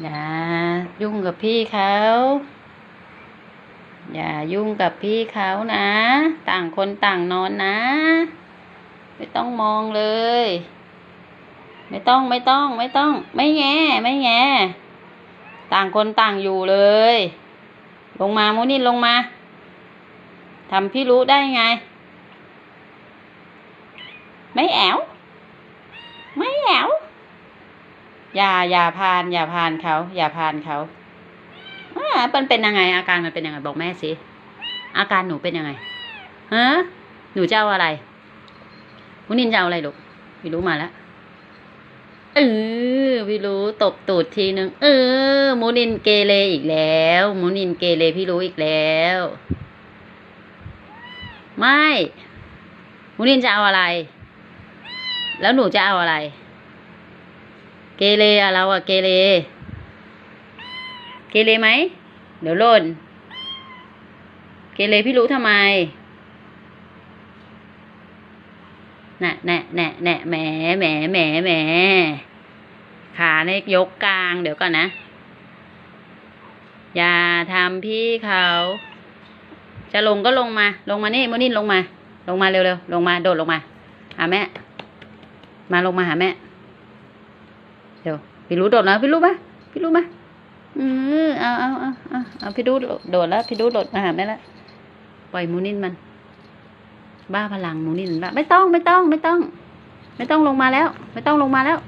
อย่ายุ่งกับพี่เขาอย่ายุ่งกับพี่เขานะ ต่างคนต่างนอนนะ ไม่ต้องมองเลย ไม่ต้องไม่ต้องไม่ต้อง ไม่แง่ไม่แง่ต่างคนต่างอยู่เลย ลงมามูนินลงมาทำพี่รู้ได้ไง ไม่แอว ไม่แอว อย่าอย่าพาน อย่าพานเขาอย่าพานเขาอ่ามันเป็นยังไง อาการมันเป็นยังไงบอกแม่สิอาการหนูเป็นยังไงฮะหนูจะเอาอะไรมุนินจะเอาอะไรลูกพี่รู้มาแล้วเออพี่รู้ตบตูดทีนึงเออมูนินเกเรอีกแล้วมูนินเกเรพี่รู้อีกแล้ว ไม่มูนินจะเอาอะไร แล้วหนูจะเอาอะไร เกเรอะเราอะเกเร เกเรไหม เดี๋ยวหล่น เกเรพี่รู้ทำไมน่ะแน่แน่แน่แหมแหมแหมแหมขาเนี่ยยกกลาง เดี๋ยวก่อนนะ อย่าทำพี่เขา จะลงก็ลงมา ลงมานี่โมนินลงมา ลงมาเร็วๆ ลงมา โดดลงมา หาแม่ มาลงมาหาแม่ เดี๋ยวพี่รู้โดดแล้วพี่รู้ปะพี่รู้ปะอือเอาเอาเอาเอาเอาพี่รู้โดดแล้วพี่รู้โดดมาหาแม่แล้วปล่อยมูนินมัน บ้าพลังมูนินบ้าไม่ต้องไม่ต้องไม่ต้อง ไม่ต้องลงมาแล้ว ไม่ต้องลงมาแล้ว